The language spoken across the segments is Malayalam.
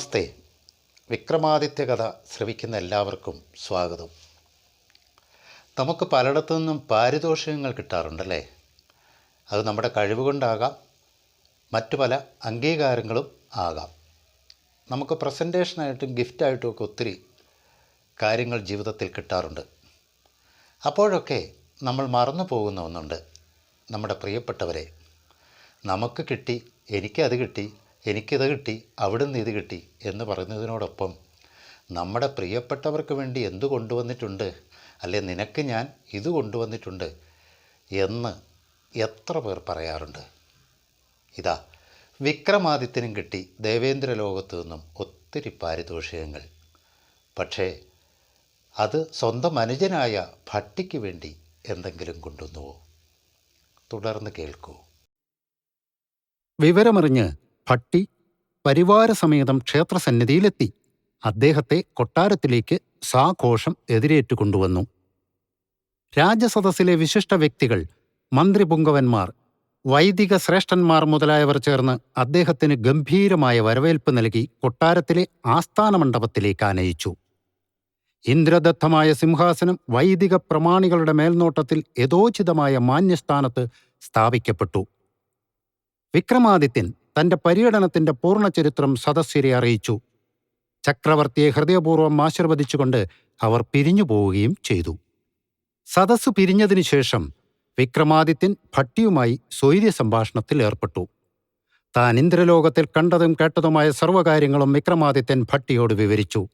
നമസ്തേ. വിക്രമാദിത്യ കഥ ശ്രവിക്കുന്ന എല്ലാവർക്കും സ്വാഗതം. നമുക്ക് പലയിടത്തു നിന്നും പാരിതോഷികങ്ങൾ കിട്ടാറുണ്ടല്ലേ? അത് നമ്മുടെ കഴിവ് കൊണ്ടാകാം മറ്റു പല അംഗീകാരങ്ങളും ആകാം. നമുക്ക് പ്രസന്റേഷനായിട്ടും ഗിഫ്റ്റായിട്ടും ഒക്കെ ഒത്തിരി കാര്യങ്ങൾ ജീവിതത്തിൽ കിട്ടാറുണ്ട്. അപ്പോഴൊക്കെ നമ്മൾ മറന്നു പോകുന്ന ഒന്നുണ്ട്. നമ്മുടെ പ്രിയപ്പെട്ടവരെ നമുക്ക് കിട്ടി എനിക്കത് കിട്ടി എനിക്കിത് കിട്ടി അവിടുന്ന് ഇത് കിട്ടി എന്ന് പറയുന്നതിനോടൊപ്പം നമ്മുടെ പ്രിയപ്പെട്ടവർക്ക് വേണ്ടി എന്തു കൊണ്ടുവന്നിട്ടുണ്ട് അല്ലെ നിനക്ക് ഞാൻ ഇത് കൊണ്ടുവന്നിട്ടുണ്ട് എന്ന് എത്ര പേർ പറയാറുണ്ട്. ഇതാ വിക്രമാദിത്യനും കിട്ടി ദേവേന്ദ്ര ലോകത്തു നിന്നും ഒത്തിരി പാരിതോഷികങ്ങൾ. പക്ഷേ അത് സ്വന്തം അനുജനായ ഭട്ടിക്ക് വേണ്ടി എന്തെങ്കിലും കൊണ്ടുവന്നുവോ? തുടർന്ന് കേൾക്കൂ. വിവരമറിഞ്ഞ് ഭട്ടി പരിവാരസമേതം ക്ഷേത്രസന്നിധിയിലെത്തി. അദ്ദേഹത്തെ കൊട്ടാരത്തിലേക്ക് സാഘോഷം എതിരേറ്റു കൊണ്ടുവന്നു രാജസദസ്സിലെ വിശിഷ്ട വ്യക്തികൾ മന്ത്രിപുങ്കവന്മാർ വൈദിക ശ്രേഷ്ഠന്മാർ മുതലായവർ ചേർന്ന് അദ്ദേഹത്തിന് ഗംഭീരമായ വരവേൽപ്പ് നൽകി കൊട്ടാരത്തിലെ ആസ്ഥാന മണ്ഡപത്തിലേക്ക് ആനയിച്ചു. ഇന്ദ്രദത്തമായ സിംഹാസനം വൈദിക പ്രമാണികളുടെ മേൽനോട്ടത്തിൽ യഥോചിതമായ മാന്യസ്ഥാനത്ത് സ്ഥാപിക്കപ്പെട്ടു. വിക്രമാദിത്യൻ തന്റെ പര്യടനത്തിന്റെ പൂർണചരിത്രം സദസ്യരെ അറിയിച്ചു. ചക്രവർത്തിയെ ഹൃദയപൂർവം ആശീർവദിച്ചുകൊണ്ട് അവർ പിരിഞ്ഞു പോവുകയും ചെയ്തു. സദസ്സ് പിരിഞ്ഞതിനു ശേഷം വിക്രമാദിത്യൻ ഭട്ടിയുമായി സ്വൈര്യ സംഭാഷണത്തിൽ ഏർപ്പെട്ടു. താൻ ഇന്ദ്രലോകത്തിൽ കണ്ടതും കേട്ടതുമായ സർവകാര്യങ്ങളും വിക്രമാദിത്യൻ ഭട്ടിയോട് വിവരിച്ചു.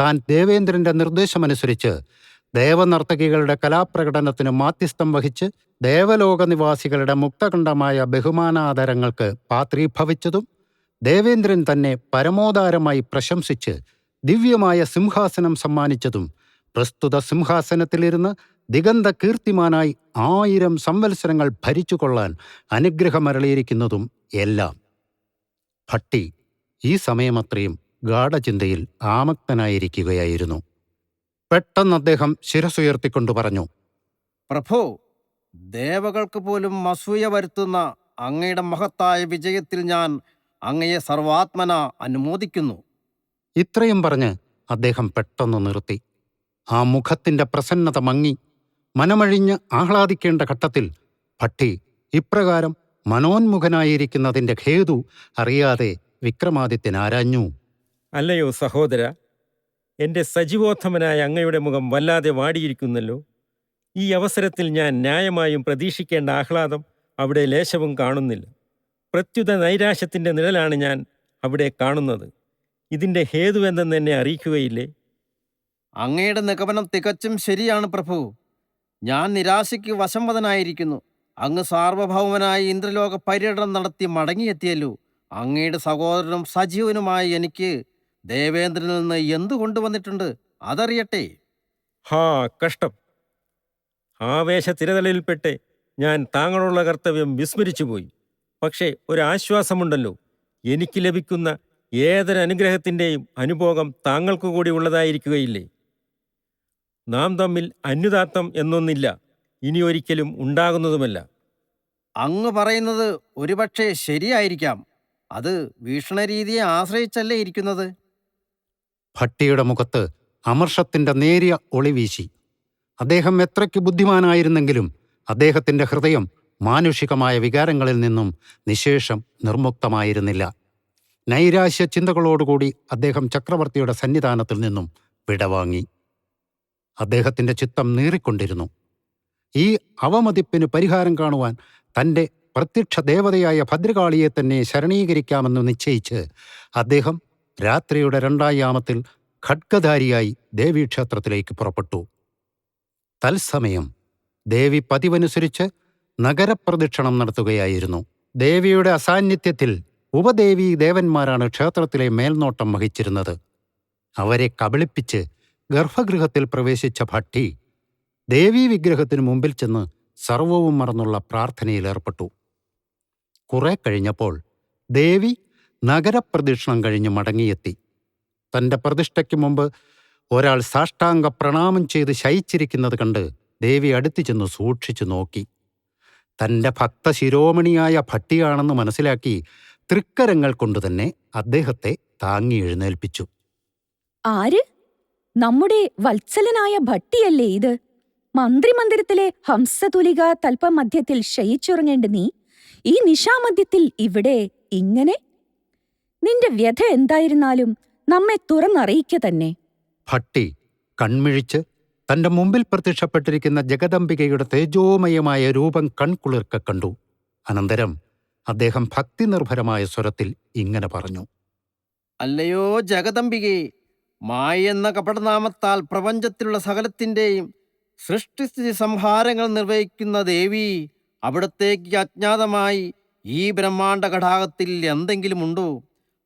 താൻ ദേവേന്ദ്രന്റെ നിർദ്ദേശമനുസരിച്ച് ദേവനർത്തകികളുടെ കലാപ്രകടനത്തിന് മാധ്യസ്ഥം വഹിച്ച് ദേവലോക നിവാസികളുടെ മുക്തകണ്ഠമായ ബഹുമാനാദരങ്ങൾക്ക് പാത്രീഭവിച്ചതും ദേവേന്ദ്രൻ തന്നെ പരമോദാരമായി പ്രശംസിച്ച് ദിവ്യമായ സിംഹാസനം സമ്മാനിച്ചതും പ്രസ്തുത സിംഹാസനത്തിലിരുന്ന് ദിഗന്ത കീർത്തിമാനായി ആയിരം സംവത്സരങ്ങൾ ഭരിച്ചുകൊള്ളാൻ അനുഗ്രഹമരളിയിരിക്കുന്നതും എല്ലാം. ഭട്ടി ഈ സമയമത്രയും ഗാഠചിന്തയിൽ ആമക്തനായിരിക്കുകയായിരുന്നു പെട്ടെന്ന് അദ്ദേഹം ശിരസുയർത്തിക്കൊണ്ടു പറഞ്ഞു പ്രഭു ദേവകൾക്ക് പോലും അസൂയ വരുത്തുന്ന അങ്ങയുടെ മഹത്തായ വിജയത്തിൽ ഞാൻ അങ്ങയെ സർവാത്മന അനുമോദിക്കുന്നു. ഇത്രയും പറഞ്ഞ് അദ്ദേഹം പെട്ടെന്ന് നിർത്തി. ആ മുഖത്തിന്റെ പ്രസന്നത മങ്ങി. മനമഴിഞ്ഞ് ആഹ്ലാദിക്കേണ്ട ഘട്ടത്തിൽ ഭട്ടി ഇപ്രകാരം മനോന്മുഖനായിരിക്കുന്നതിന്റെ ഖേതു അറിയാതെ വിക്രമാദിത്യൻ ആരാഞ്ഞു. അല്ലയോ സഹോദര എന്റെ സജീവോത്തമനായ അങ്ങയുടെ മുഖം വല്ലാതെ വാടിയിരിക്കുന്നല്ലോ. ഈ അവസരത്തിൽ ഞാൻ ന്യായമായും പ്രതീക്ഷിക്കേണ്ട ആഹ്ലാദം അവിടെ ലേശവും കാണുന്നില്ല. പ്രത്യുത നൈരാശ്യത്തിന്റെ നിഴലാണ് ഞാൻ അവിടെ കാണുന്നത്. ഇതിന്റെ ഹേതുവെന്തെന്ന് എന്നെ അറിയിക്കുകയില്ലേ? അങ്ങയുടെ നിഗമനം തികച്ചും ശരിയാണ് പ്രഭു. ഞാൻ നിരാശയ്ക്ക് വശംവദനായിരിക്കുന്നു അങ്ങ് സാർവഭൗമനായി ഇന്ദ്രലോക പര്യടനം നടത്തി മടങ്ങിയെത്തിയല്ലോ. അങ്ങയുടെ സഹോദരനും സജീവനുമായി എനിക്ക് ദേവേന്ദ്രനിൽ നിന്ന് എന്തു കൊണ്ടുവന്നിട്ടുണ്ട്? അതറിയട്ടെ. ഹാ കഷ്ടം. ആവേശ തിരതലയിൽപ്പെട്ട് ഞാൻ താങ്കളുള്ള കർത്തവ്യം വിസ്മരിച്ചുപോയി. പക്ഷേ ഒരാശ്വാസമുണ്ടല്ലോ. എനിക്ക് ലഭിക്കുന്ന ഏതൊരു അനുഗ്രഹത്തിന്റെയും അനുഭോഗം താങ്കൾക്ക് കൂടി ഉള്ളതായിരിക്കുകയില്ലേ? നാം തമ്മിൽ അന്യതാത്വം എന്നൊന്നില്ല ഇനി ഒരിക്കലും ഉണ്ടാകുന്നതുമല്ല. അങ്ങ് പറയുന്നത് ഒരുപക്ഷെ ശരിയായിരിക്കാം. അത് വീക്ഷണരീതിയെ ആശ്രയിച്ചല്ലേ ഇരിക്കുന്നത്? ഭട്ടിയുടെ മുഖത്ത് അമർഷത്തിന്റെ നേരിയ ഒളി വീശി. അദ്ദേഹം എത്രയ്ക്ക് ബുദ്ധിമാനായിരുന്നെങ്കിലും അദ്ദേഹത്തിന്റെ ഹൃദയം മാനുഷികമായ വികാരങ്ങളിൽ നിന്നും നിശേഷം നിർമുക്തമായിരുന്നില്ല. നൈരാശ്യ ചിന്തകളോടുകൂടി അദ്ദേഹം ചക്രവർത്തിയുടെ സന്നിധാനത്തിൽ നിന്നും വിടവാങ്ങി. അദ്ദേഹത്തിന്റെ ചിത്തം നീറിക്കൊണ്ടിരുന്നു. ഈ അവമതിപ്പിന് പരിഹാരം കാണുവാൻ തന്റെ പ്രത്യക്ഷ ദേവതയായ ഭദ്രകാളിയെ തന്നെ ശരണീകരിക്കാമെന്ന് നിശ്ചയിച്ച് അദ്ദേഹം രാത്രിയുടെ രണ്ടായാമത്തിൽ ഖഡ്ഗധാരിയായി ദേവീക്ഷേത്രത്തിലേക്ക് പുറപ്പെട്ടു. തത്സമയം ദേവി പതിവനുസരിച്ച് നഗരപ്രദക്ഷിണം നടത്തുകയായിരുന്നു. ദേവിയുടെ അസാന്നിധ്യത്തിൽ ഉപദേവി ദേവന്മാരാണ് ക്ഷേത്രത്തിലെ മേൽനോട്ടം വഹിച്ചിരുന്നത്. അവരെ കബളിപ്പിച്ച് ഗർഭഗൃഹത്തിൽ പ്രവേശിച്ച ഭട്ടി ദേവീ വിഗ്രഹത്തിനു മുമ്പിൽ ചെന്ന് സർവവും മറന്നുള്ള പ്രാർത്ഥനയിലേർപ്പെട്ടു കുറെ കഴിഞ്ഞപ്പോൾ ദേവി നഗരപ്രദക്ഷിണം കഴിഞ്ഞ് മടങ്ങിയെത്തി. തന്റെ പ്രതിഷ്ഠയ്ക്ക് മുമ്പ് ഒരാൾ സാഷ്ടാംഗ പ്രണാമം ചെയ്ത് ശയിച്ചിരിക്കുന്നത് കണ്ട് ദേവി അടുത്തു ചെന്ന് സൂക്ഷിച്ചു നോക്കി. തന്റെ ഭക്തശിരോമണിയായ ഭട്ടിയാണെന്ന് മനസ്സിലാക്കി തൃക്കരങ്ങൾ കൊണ്ടുതന്നെ അദ്ദേഹത്തെ താങ്ങി എഴുന്നേൽപ്പിച്ചു. ആര്? നമ്മുടെ വത്സലനായ ഭട്ടിയല്ലേ ഇത്? മന്ത്രിമന്ദിരത്തിലെ ഹംസതുലിക തൽപ്പമധ്യത്തിൽ ശയിച്ചുറങ്ങേണ്ട നീ? ഈ നിശാമധ്യത്തിൽ ഇവിടെ ഇങ്ങനെ നിന്റെ വ്യഥ എന്തായിരുന്നാലും നമ്മെ തുറന്നറിയിക്ക തന്നെ. ഭട്ടി കൺമിഴിച്ച് തന്റെ മുമ്പിൽ പ്രത്യക്ഷപ്പെട്ടിരിക്കുന്ന ജഗദംബികയുടെ തേജോമയമായ രൂപം കൺകുളിർക്ക കണ്ടു. അനന്തരം അദ്ദേഹം ഭക്തിനിർഭരമായ സ്വരത്തിൽ ഇങ്ങനെ പറഞ്ഞു. അല്ലയോ ജഗദംബികെ മായ എന്ന കപടനാമത്താൽ പ്രപഞ്ചത്തിലുള്ള സകലത്തിന്റെയും സൃഷ്ടിസ്ഥിതി സംഹാരങ്ങൾ നിർവഹിക്കുന്ന ദേവി അവിടത്തേക്ക് അജ്ഞാതമായി ഈ ബ്രഹ്മാണ്ട ഘടാകത്തിൽ എന്തെങ്കിലും ഉണ്ടോ?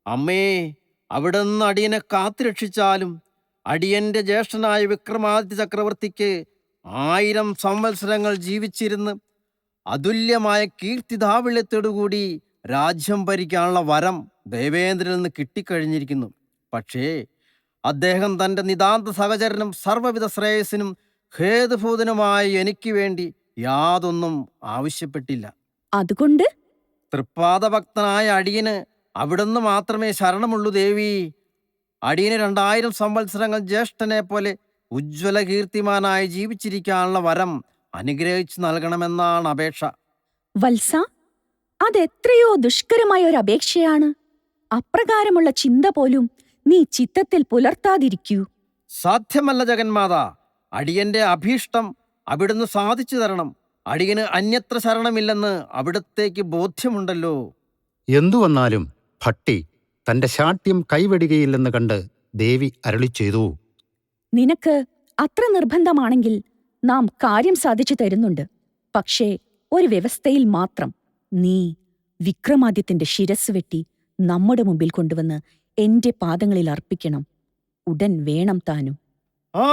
അമ്മേ അവിടുന്ന് അടിയനെ കാത്തുരക്ഷിച്ചാലും അടിയന്റെ ജ്യേഷ്ഠനായ വിക്രമാദിത്യ ചക്രവർത്തിക്ക് ആയിരം സംവത്സരങ്ങൾ ജീവിച്ചിരുന്ന് അതുല്യമായ കീർത്തിധാവിള്യത്തോടുകൂടി രാജ്യം ഭരിക്കാനുള്ള വരം ദേവേന്ദ്രനിൽ നിന്ന് കിട്ടിക്കഴിഞ്ഞിരിക്കുന്നു. പക്ഷേ അദ്ദേഹം തന്റെ നിതാന്ത സഹചരനും സർവവിധ ശ്രേയസിനും ഖേദഭൂതനുമായ എനിക്ക് വേണ്ടി യാതൊന്നും ആവശ്യപ്പെട്ടില്ല. അതുകൊണ്ട്? തൃപ്പാദഭക്തനായ അടിയന് അവിടുന്ന് മാത്രമേ ശരണമുള്ളൂ ദേവി. അടിയന് രണ്ടായിരം സംവത്സരങ്ങൾ ജ്യേഷ്ഠനെ പോലെ ഉജ്ജ്വല കീർത്തിമാനായി ജീവിച്ചിരിക്കാനുള്ള വരം അനുഗ്രഹിച്ചു നൽകണമെന്നാണ് അപേക്ഷ. വത്സ അതെത്രയോ ദുഷ്കരമായ ഒരു അപേക്ഷയാണ്. അപ്രകാരമുള്ള ചിന്ത പോലും നീ ചിത്തത്തിൽ പുലർത്താതിരിക്കൂ. സാധ്യമല്ല ജഗന്മാത. അടിയന്റെ അഭീഷ്ടം അവിടുന്ന് സാധിച്ചു തരണം. അടിയന് അന്യത്ര ശരണമില്ലെന്ന് അവിടത്തേക്ക് ബോധ്യമുണ്ടല്ലോ. എന്തു വന്നാലും ഭട്ടി തന്റെ ശാഠ്യം കൈവെടുകയില്ലെന്ന് കണ്ട് ദേവി അരുളി ചെയ്തു. നിനക്ക് അത്ര നിർബന്ധമാണെങ്കിൽ നാം കാര്യം സാധിച്ചു തരുന്നുണ്ട്. പക്ഷേ ഒരു വ്യവസ്ഥയിൽ മാത്രം നീ വിക്രമാദിത്യന്റെ ശിരസ് വെട്ടി നമ്മുടെ മുമ്പിൽ കൊണ്ടുവന്ന് എന്റെ പാദങ്ങളിൽ അർപ്പിക്കണം. ഉടൻ വേണം താനും. ആ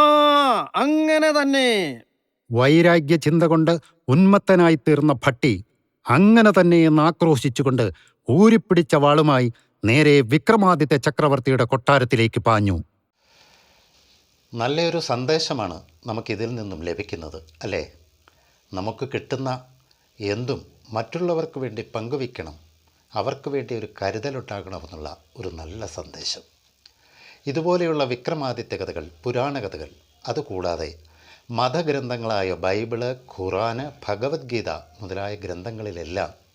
അങ്ങനെ തന്നെ. വൈരാഗ്യ ചിന്ത കൊണ്ട് ഉന്മത്തനായി തീർന്ന ഭട്ടി അങ്ങനെ തന്നെ എന്ന് ആക്രോശിച്ചുകൊണ്ട് ഊരിപ്പിടിച്ച വാളുമായി നേരെ വിക്രമാദിത്യ ചക്രവർത്തിയുടെ കൊട്ടാരത്തിലേക്ക് പാഞ്ഞു. നല്ലൊരു സന്ദേശമാണ് നമുക്കിതിൽ നിന്നും ലഭിക്കുന്നത് അല്ലേ? നമുക്ക് കിട്ടുന്ന എന്തും മറ്റുള്ളവർക്ക് വേണ്ടി പങ്കുവയ്ക്കണം അവർക്ക് വേണ്ടി ഒരു കരുതലുണ്ടാകണമെന്നുള്ള ഒരു നല്ല സന്ദേശം. ഇതുപോലെയുള്ള വിക്രമാദിത്യ കഥകൾ പുരാണ കഥകൾ അതുകൂടാതെ മതഗ്രന്ഥങ്ങളായ ബൈബിൾ ഖുറാന് ഭഗവത്ഗീത മുതലായ ഗ്രന്ഥങ്ങളിലെല്ലാം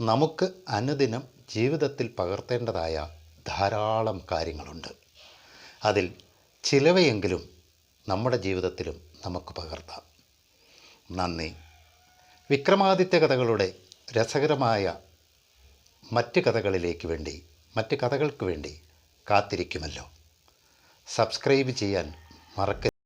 നമുക്ക് അനുദിനം ജീവിതത്തിൽ പകർത്തേണ്ടതായ ധാരാളം കാര്യങ്ങളുണ്ട്. അതിൽ ചിലവയെങ്കിലും നമ്മുടെ ജീവിതത്തിലും നമുക്ക് പകർത്താം. നന്ദി. വിക്രമാദിത്യ കഥകളുടെ രസകരമായ മറ്റ് കഥകളിലേക്ക് വേണ്ടി മറ്റ് കഥകൾക്ക് വേണ്ടി കാത്തിരിക്കുമല്ലോ. സബ്സ്ക്രൈബ് ചെയ്യാൻ മറക്കരുത്.